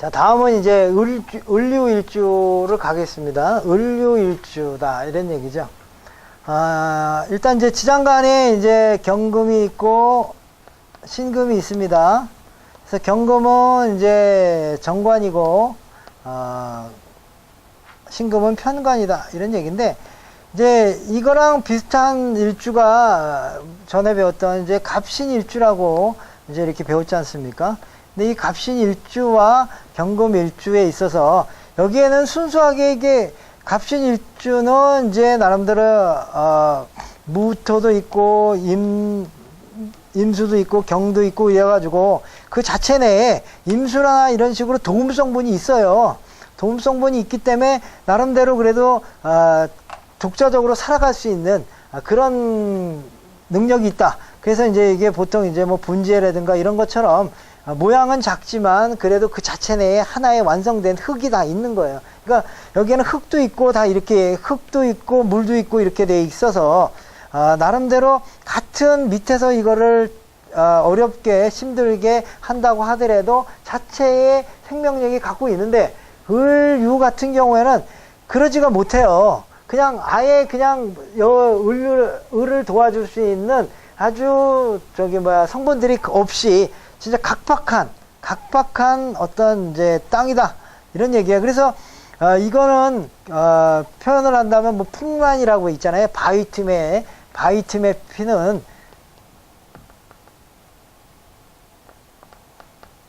자, 다음은 이제 을, 을류일주를 가겠습니다. 을류일주다. 이런 얘기죠. 아, 일단 이제 지장간에 이제 경금이 있고 신금이 있습니다. 그래서 경금은 이제 정관이고, 어, 신금은 편관이다. 이런 얘기인데, 이제 이거랑 비슷한 일주가 전에 배웠던 이제 갑신일주라고 이제 이렇게 배웠지 않습니까? 근데 이 갑신일주와 경금 일주에 있어서 여기에는 순수하게 이게 갑신일주는 이제 나름대로 어, 무토도 있고 임 임수도 있고 경도 있고 이래가지고 그 자체 내에 임수나 이런 식으로 도움 성분이 있어요. 도움 성분이 있기 때문에 나름대로 그래도 어, 독자적으로 살아갈 수 있는 아, 그런 능력이 있다. 그래서 이제 이게 보통 이제 뭐 분지회라든가 이런 것처럼 아, 모양은 작지만 그래도 그 자체 내에 하나의 완성된 흙이 다 있는 거예요. 그러니까 여기에는 흙도 있고 다 이렇게 흙도 있고 물도 있고 이렇게 돼 있어서 아, 나름대로 같은 밑에서 이거를 아, 어렵게 힘들게 한다고 하더라도 자체의 생명력이 갖고 있는데 을유 같은 경우에는 그러지가 못해요. 그냥 아예 그냥 을을 도와줄 수 있는 아주 저기 뭐야 성분들이 없이 진짜 각박한 각박한 어떤 이제 땅이다 이런 얘기예요. 그래서 어, 이거는 어, 표현을 한다면 뭐 풍란이라고 있잖아요. 바위 틈에 바위 틈에 피는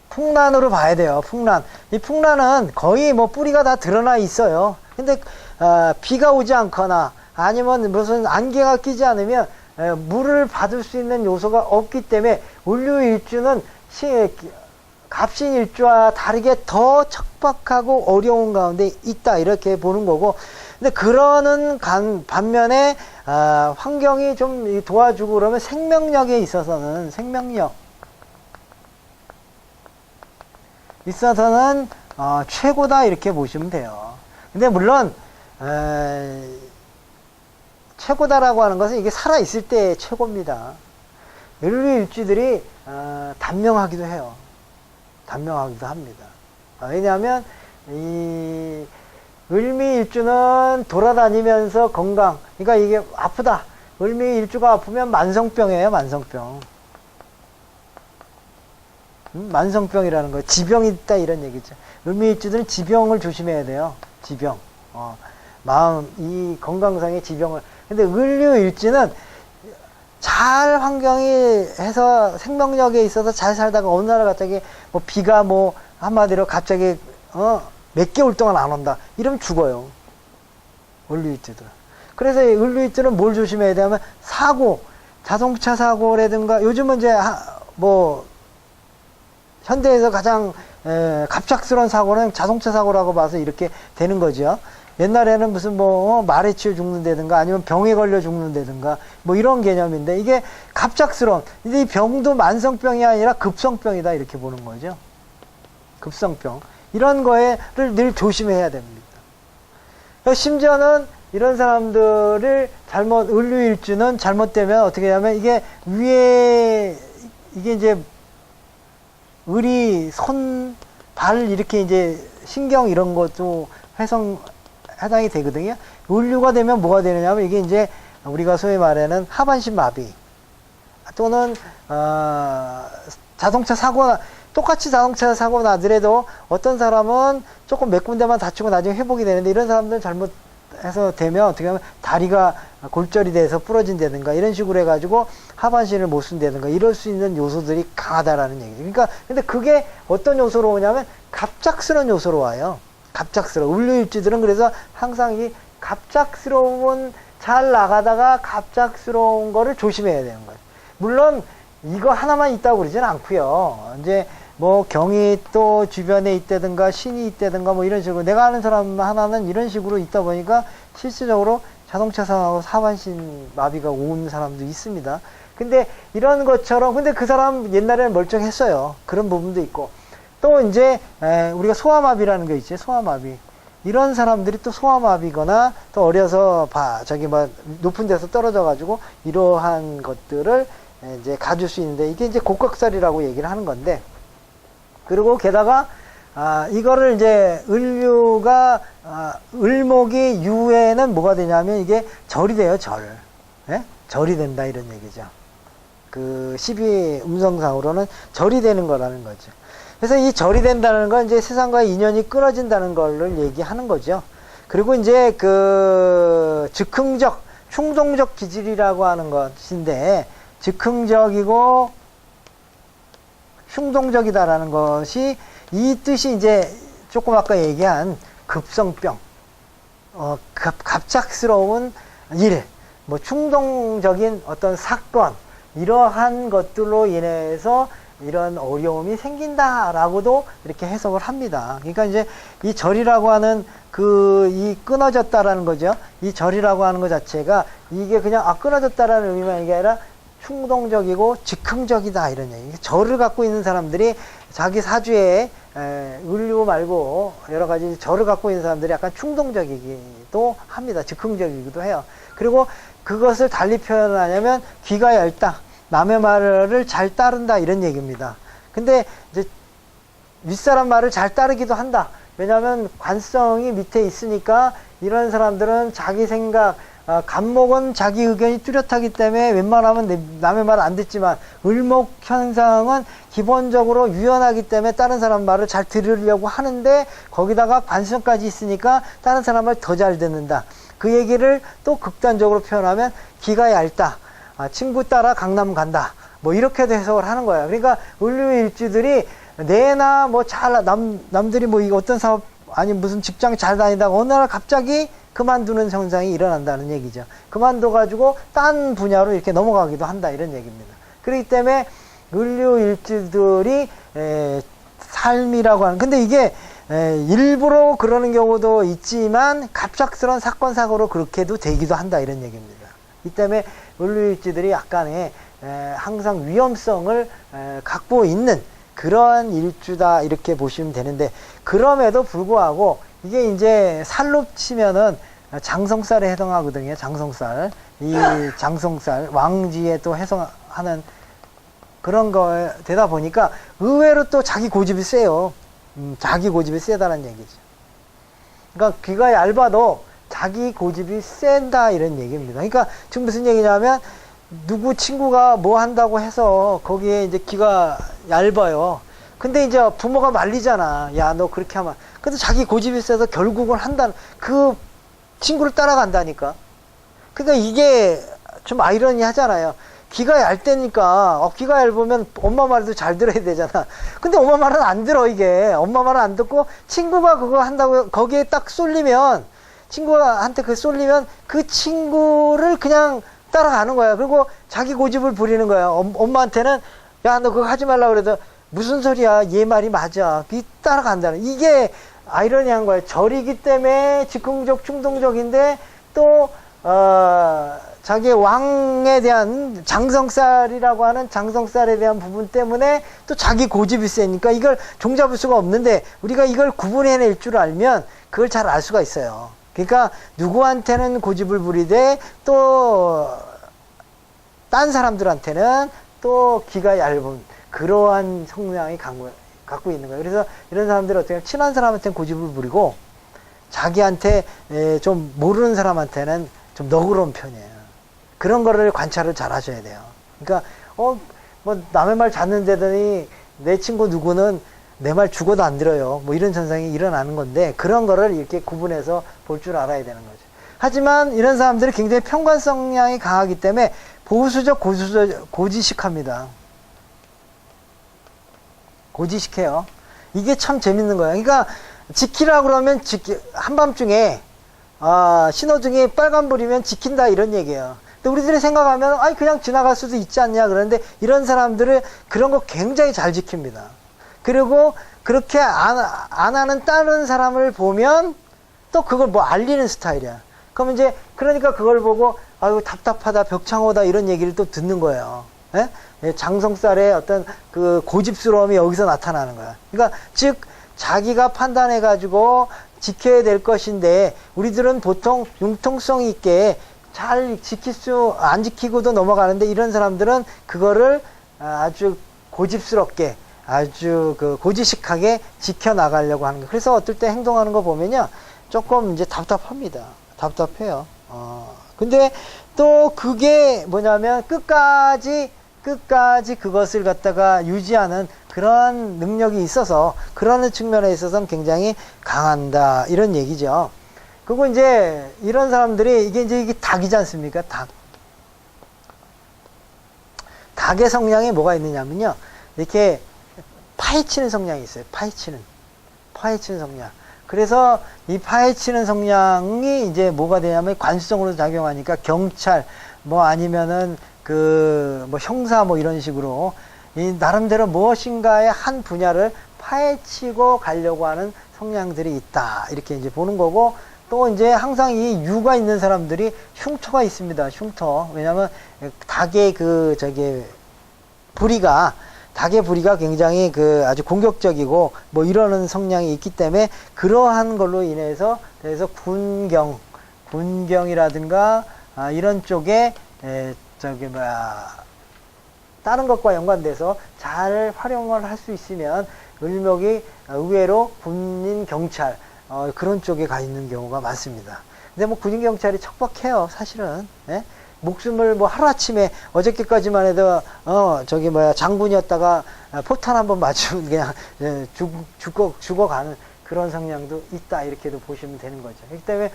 풍란으로 봐야 돼요. 풍란. 이 풍란은 거의 뭐 뿌리가 다 드러나 있어요. 근데 어, 비가 오지 않거나 아니면 무슨 안개가 끼지 않으면 에, 물을 받을 수 있는 요소가 없기 때문에 울류일주는 시, 갑신일주와 다르게 더 척박하고 어려운 가운데 있다 이렇게 보는 거고 근데 그러는 간, 반면에 아, 환경이 좀 도와주고 그러면 생명력에 있어서는 생명력 있어서는 어, 최고다 이렇게 보시면 돼요. 근데 물론 에, 최고다라고 하는 것은 이게 살아 있을 때 최고입니다. 일류일주들이 어, 단명하기도 해요. 단명하기도 합니다. 어, 왜냐하면 이 을미일주는 돌아다니면서 건강, 그러니까 이게 아프다. 을미일주가 아프면 만성병이에요, 만성병. 음, 만성병이라는 거, 지병이 있다 이런 얘기죠. 을미일주들은 지병을 조심해야 돼요. 지병. 어, 마음, 이 건강상의 지병을. 근데 을류일주는 잘 환경이 해서 생명력에 있어서 잘 살다가 어느 날 갑자기 뭐 비가 뭐 한마디로 갑자기 어, 몇 개월 동안 안 온다. 이러면 죽어요. 을류일주들. 그래서 이 을류일주는 뭘 조심해야 되냐면 사고, 자동차 사고라든가 요즘은 이제 하, 뭐 현대에서 가장 에, 갑작스러운 사고는 자동차 사고라고 봐서 이렇게 되는 거죠. 옛날에는 무슨 뭐 어, 말에 치여 죽는다든가 아니면 병에 걸려 죽는다든가 뭐 이런 개념인데 이게 갑작스러운 근데 이 병도 만성병이 아니라 급성병이다 이렇게 보는 거죠. 급성병 이런 거에를 늘 조심해야 됩니다. 심지어는 이런 사람들을 잘못 을류일주는 잘못되면 어떻게 하냐면 이게 위에 이게 이제 을이 손, 발 이렇게 이제 신경 이런 것도 회성 해당이 되거든요. 을류가 되면 뭐가 되느냐면 이게 이제 우리가 소위 말하는 하반신 마비 또는 어, 자동차 사고 나 똑같이 자동차 사고 나더라도 어떤 사람은 조금 몇 군데만 다치고 나중에 회복이 되는데 이런 사람들은 잘못해서 되면 어떻게 하면 다리가 골절이 돼서 부러진다든가 이런 식으로 해가지고 하반신을 못 쓴다든가 이럴 수 있는 요소들이 강하다라는 얘기죠. 그러니까 근데 그게 어떤 요소로 오냐면 갑작스러운 요소로 와요. 갑작스러워. 울류일주들은 그래서 항상 이 갑작스러운 잘 나가다가 갑작스러운 거를 조심해야 되는 거예요. 물론 이거 하나만 있다고 그러진 않고요. 이제 뭐 경이 또 주변에 있다든가 신이 있다든가 뭐 이런 식으로 내가 아는 사람 하나는 이런 식으로 있다 보니까 실질적으로 자동차 상하고 하반신 마비가 온 사람도 있습니다. 근데 이런 것처럼 근데 그 사람 옛날에는 멀쩡했어요. 그런 부분도 있고 또 이제 에, 우리가 소아마비라는 게 있지 소아마비 이런 사람들이 또 소아마비거나 또 어려서 봐 저기 뭐 높은 데서 떨어져 가지고 이러한 것들을 이제 가질 수 있는데 이게 이제 곡각살이라고 얘기를 하는 건데 그리고 게다가 아, 이거를 이제 을류가 아, 을목이 유에는 뭐가 되냐면 이게 절이 돼요, 절. 예? 절이 된다 이런 얘기죠. 그 12 음성상으로는 절이 되는 거라는 거죠. 그래서 이 절이 된다는 건 이제 세상과의 인연이 끊어진다는 걸 얘기하는 거죠. 그리고 이제 그 즉흥적, 충동적 기질이라고 하는 것인데 즉흥적이고 충동적이다라는 것이 이 뜻이 이제 조금 아까 얘기한 급성병, 어, 갑, 갑작스러운 일, 뭐 충동적인 어떤 사건, 이러한 것들로 인해서 이런 어려움이 생긴다라고도 이렇게 해석을 합니다. 그러니까 이제 이 절이라고 하는 그 이 끊어졌다라는 거죠. 이 절이라고 하는 것 자체가 이게 그냥 아 끊어졌다라는 의미만 이게 아니라 충동적이고 즉흥적이다 이런 얘기. 절을 갖고 있는 사람들이 자기 사주에 에, 을류 말고 여러 가지 절을 갖고 있는 사람들이 약간 충동적이기도 합니다. 즉흥적이기도 해요. 그리고 그것을 달리 표현하냐면 귀가 얇다. 남의 말을 잘 따른다 이런 얘기입니다. 근데 이제 윗사람 말을 잘 따르기도 한다. 왜냐하면 관성이 밑에 있으니까 이런 사람들은 자기 생각, 아, 간목은 자기 의견이 뚜렷하기 때문에 웬만하면 내- 남의 말 안 듣지만 을목 현상은 기본적으로 유연하기 때문에 다른 사람 말을 잘 들으려고 하는데 거기다가 관성까지 있으니까 다른 사람 말 더 잘 듣는다. 그 얘기를 또 극단적으로 표현하면 기가 얇다. 아, 친구 따라 강남 간다. 뭐 이렇게도 해석을 하는 거야. 그러니까 을류 일주들이 내나 뭐 잘 남 남들이 뭐 이거 어떤 사업 아니 무슨 직장 잘 다니다가 어느 날 갑자기 그만두는 현상이 일어난다는 얘기죠. 그만둬 가지고 딴 분야로 이렇게 넘어가기도 한다 이런 얘기입니다. 그렇기 때문에 을류 일주들이 에, 삶이라고 하는 근데 이게 에, 일부러 그러는 경우도 있지만 갑작스러운 사건 사고로 그렇게도 되기도 한다 이런 얘기입니다. 이 때문에 을류일지들이 약간의 에, 항상 위험성을 에, 갖고 있는 그러한 일주다 이렇게 보시면 되는데 그럼에도 불구하고 이게 이제 살로 치면은 장성살에 해당하거든요. 장성살 이 장성살 왕지에 또 해당하는 그런 거 되다 보니까 의외로 또 자기 고집이 세요. 음, 자기 고집이 세다는 얘기죠. 그러니까 귀가 얇아도 자기 고집이 센다 이런 얘기입니다. 그러니까 지금 무슨 얘기냐면 누구 친구가 뭐 한다고 해서 거기에 이제 귀가 얇아요. 근데 이제 부모가 말리잖아. 야, 너 그렇게 하면. 근데 자기 고집이 세서 결국은 한다는 그 친구를 따라간다니까. 그러니까 이게 좀 아이러니 하잖아요. 귀가 얇다니까, 어, 귀가 얇으면 엄마 말도 잘 들어야 되잖아. 근데 엄마 말은 안 들어, 이게. 엄마 말은 안 듣고, 친구가 그거 한다고, 거기에 딱 쏠리면, 친구한테 그 쏠리면, 그 친구를 그냥 따라가는 거야. 그리고 자기 고집을 부리는 거야. 엄, 엄마한테는, 야, 너 그거 하지 말라 그래도, 무슨 소리야. 얘 말이 맞아. 이 따라간다는. 이게 아이러니한 거예요. 절이기 때문에 즉흥적, 충동적인데, 또, 어, 자기 왕에 대한 장성살이라고 하는 장성살에 대한 부분 때문에 또 자기 고집이 세니까 이걸 종잡을 수가 없는데 우리가 이걸 구분해낼 줄 알면 그걸 잘 알 수가 있어요. 그러니까 누구한테는 고집을 부리되 또 딴 사람들한테는 또 기가 얇은 그러한 성향이 갖고 있는 거예요. 그래서 이런 사람들이 어떻게 친한 사람한테는 고집을 부리고 자기한테 에, 좀 모르는 사람한테는 좀 너그러운 편이에요. 그런 거를 관찰을 잘 하셔야 돼요. 그러니까, 어, 뭐, 남의 말 잤는데더니 내 친구 누구는 내 말 죽어도 안 들어요. 뭐 이런 현상이 일어나는 건데 그런 거를 이렇게 구분해서 볼 줄 알아야 되는 거죠. 하지만 이런 사람들이 굉장히 편관 성향이 강하기 때문에 보수적 고수적 고지식합니다. 고지식해요. 이게 참 재밌는 거예요. 그러니까 지키라 그러면 지키 한밤중에 아, 신호등이 빨간불이면 지킨다 이런 얘기예요. 근데 우리들이 생각하면 아니 그냥 지나갈 수도 있지 않냐 그러는데 이런 사람들을 그런 거 굉장히 잘 지킵니다. 그리고 그렇게 안, 안 하는 다른 사람을 보면 또 그걸 뭐 알리는 스타일이야. 그럼 이제 그러니까 그걸 보고 아유 답답하다 벽창호다 이런 얘기를 또 듣는 거예요. 예? 예, 장성살의 어떤 그 고집스러움이 여기서 나타나는 거야. 그러니까 즉 자기가 판단해 가지고 지켜야 될 것인데 우리들은 보통 융통성 있게 잘 지킬 수 안 지키고도 넘어가는데 이런 사람들은 그거를 아주 고집스럽게 아주 그 고지식하게 지켜나가려고 하는 거. 그래서 어떨 때 행동하는 거 보면요. 조금 이제 답답합니다. 답답해요. 어. 근데 또 그게 뭐냐면 끝까지 끝까지 그것을 갖다가 유지하는 그런 능력이 있어서 그런 측면에 있어서는 굉장히 강한다 이런 얘기죠. 그리고 이제 이런 사람들이 이게 이제 이게 닭이지 않습니까? 닭. 닭의 성향에 뭐가 있느냐면요. 이렇게 파헤치는 성향이 있어요. 파헤치는. 파헤치는 성향. 그래서 이 파헤치는 성향이 이제 뭐가 되냐면 관수성으로 작용하니까 경찰 뭐 아니면은 그 뭐 형사 뭐 이런 식으로 이 나름대로 무엇인가의 한 분야를 파헤치고 가려고 하는 성향들이 있다. 이렇게 이제 보는 거고 또 이제 항상 이 유가 있는 사람들이 흉터가 있습니다. 흉터. 왜냐면 닭의 그 저기 부리가 닭의 부리가 굉장히 그 아주 공격적이고 뭐 이러는 성향이 있기 때문에 그러한 걸로 인해서 그래서 군경 군경이라든가 아, 이런 쪽에 에, 저기 뭐야 다른 것과 연관돼서 잘 활용을 할 수 있으면 을목이 의외로 군인 경찰 어, 그런 쪽에 가 있는 경우가 많습니다. 근데 뭐 군인 경찰이 척박해요, 사실은. 예? 목숨을 뭐 하루아침에 어저께까지만 해도 어 저기 뭐야 장군이었다가 아, 포탄 한번 맞으면 그냥 예, 죽, 죽어 죽어가는 그런 성향도 있다 이렇게도 보시면 되는 거죠. 그렇기 때문에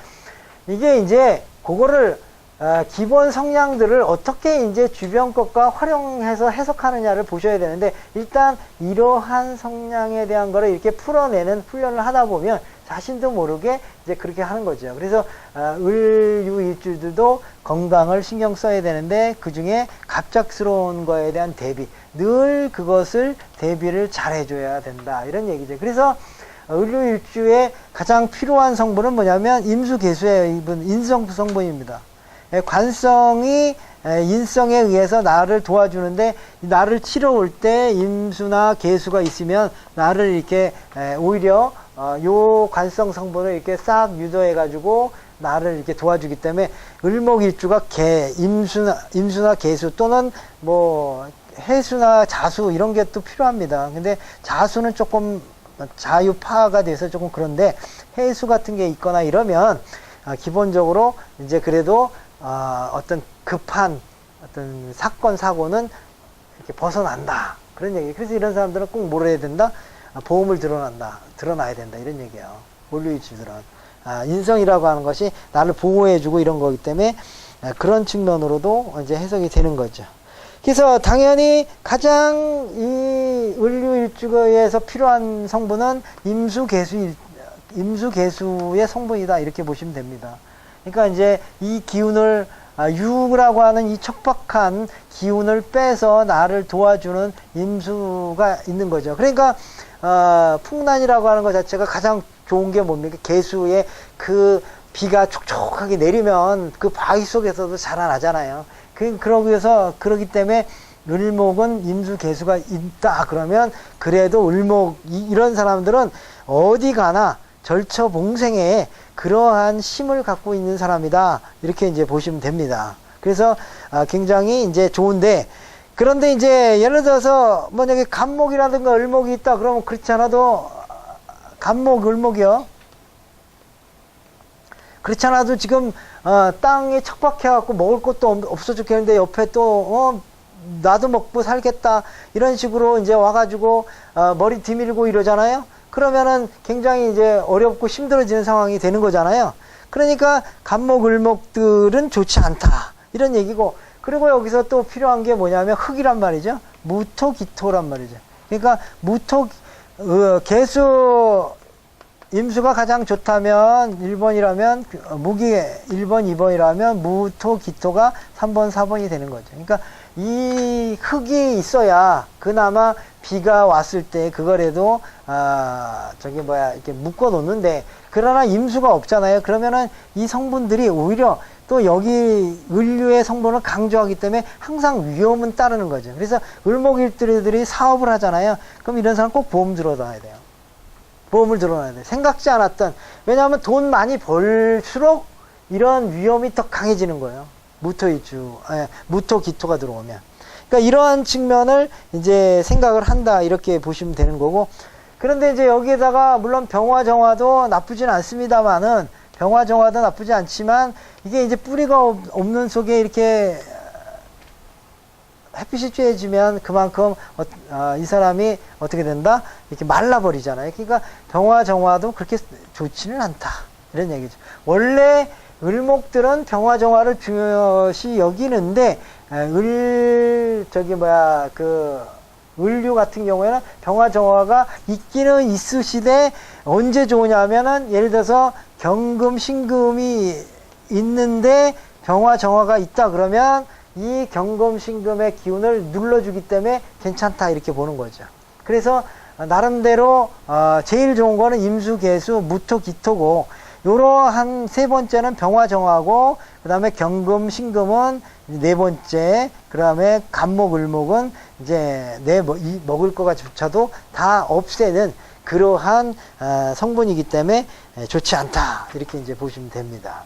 이게 이제 그거를 아, 기본 성향들을 어떻게 이제 주변 것과 활용해서 해석하느냐를 보셔야 되는데 일단 이러한 성향에 대한 거를 이렇게 풀어내는 훈련을 하다 보면 자신도 모르게 이제 그렇게 하는 거죠. 그래서 아, 을유일주들도 건강을 신경 써야 되는데 그 중에 갑작스러운 거에 대한 대비 늘 그것을 대비를 잘 해줘야 된다 이런 얘기죠. 그래서 을유일주의 가장 필요한 성분은 뭐냐면. 이분 인성 성분입니다. 예, 관성이 에, 인성에 의해서 나를 도와주는데 나를 치러 올 때 임수나 개수가 있으면 나를 이렇게 에, 오히려 어, 요 관성 성분을 이렇게 싹 유도해 가지고 나를 이렇게 도와주기 때문에 을목일주가 개 임수나 임수나 개수 또는 뭐 해수나 자수 이런 게 또 필요합니다. 근데 자수는 조금 자유파가 돼서 조금 그런데 해수 같은 게 있거나 이러면 아, 기본적으로 이제 그래도 아, 어떤 급한 어떤 사건 사고는 이렇게 벗어난다 그런 얘기. 그래서 이런 사람들은 꼭 뭘 해야 된다? 아, 보험을 드러난다, 드러나야 된다 이런 얘기예요. 원류이치들은 아, 인성이라고 하는 것이 나를 보호해주고 이런 거기 때문에 아, 그런 측면으로도 이제 해석이 되는 거죠. 그래서 당연히 가장 이 을류일주에서 필요한 성분은 임수개수 임수개수의 성분이다 이렇게 보시면 됩니다. 그러니까 이제 이 기운을 아, 유라고 하는 이 척박한 기운을 빼서 나를 도와주는 임수가 있는 거죠. 그러니까 어, 풍란이라고 하는 것 자체가 가장 좋은 게 뭡니까? 개수의 그 비가 촉촉하게 내리면 그 바위 속에서도 자라나잖아요. 그, 그러기 위해서, 그러기 때문에 을목은 임수 개수가 있다. 그러면 그래도 을목, 이, 이런 사람들은 어디 가나 절처봉생에 그러한 힘을 갖고 있는 사람이다. 이렇게 이제 보시면 됩니다. 그래서 아, 굉장히 이제 좋은데, 그런데 이제 예를 들어서 만약에 간목이라든가 을목이 있다. 그러면 그렇지 않아도 간목, 을목이요. 그렇지 않아도 지금 어, 땅에 척박해갖고 먹을 것도 없- 없어 죽겠는데 옆에 또 어, 나도 먹고 살겠다 이런 식으로 이제 와가지고 어, 머리 뒤밀고 이러잖아요. 그러면은 굉장히 이제 어렵고 힘들어지는 상황이 되는 거잖아요. 그러니까 간목 을목들은 좋지 않다 이런 얘기고 그리고 여기서 또 필요한 게 뭐냐면 흙이란 말이죠. 무토기토란 말이죠. 그러니까 무토 어, 개수 임수가 가장 좋다면 1번이라면 무기 1번, 2번이라면 무토, 기토가 3번, 4번이 되는 거죠. 그러니까 이 흙이 있어야 그나마 비가 왔을 때 그거라도 아 저기 뭐야 이렇게 묶어 놓는데 그러나 임수가 없잖아요. 그러면은 이 성분들이 오히려 또 여기 을류의 성분을 강조하기 때문에 항상 위험은 따르는 거죠. 그래서 을목일들이 사업을 하잖아요. 그럼 이런 사람 꼭 보험 들어놔야 돼요. 보험을 들어놔야 돼. 생각지 않았던. 왜냐하면 돈 많이 벌수록 이런 위험이 더 강해지는 거예요. 무토일주, 예, 무토 기토가 들어오면. 그러니까 이러한 측면을 이제 생각을 한다 이렇게 보시면 되는 거고 그런데 이제 여기에다가 물론 병화 정화도 나쁘진 않습니다만은 병화 정화도 나쁘지 않지만 이게 이제 뿌리가 없- 없는 속에 이렇게 햇빛이 쬐지면 그만큼 어, 아, 이 사람이 어떻게 된다? 이렇게 말라버리잖아요. 그러니까 병화 정화도 그렇게 좋지는 않다. 이런 얘기죠. 원래 을목들은 병화 정화를 중요시 여기는데 에, 을 저기 뭐야 그 을류 같은 경우에는 병화 정화가 있기는 있으시되 언제 좋으냐면은 예를 들어서 경금 신금이 있는데 병화 정화가 있다 그러면 이 경금 신금의 기운을 눌러주기 때문에 괜찮다 이렇게 보는 거죠. 그래서 나름대로 어, 제일 좋은 거는 임수, 개수, 무토, 기토고 요러한 세 번째는 병화 정화고 그다음에 경금, 신금은 네 번째 그다음에 간목, 을목은 이제 내 먹- 이 먹을 거가조차도 다 없애는 그러한 어, 성분이기 때문에 에, 좋지 않다 이렇게 이제 보시면 됩니다.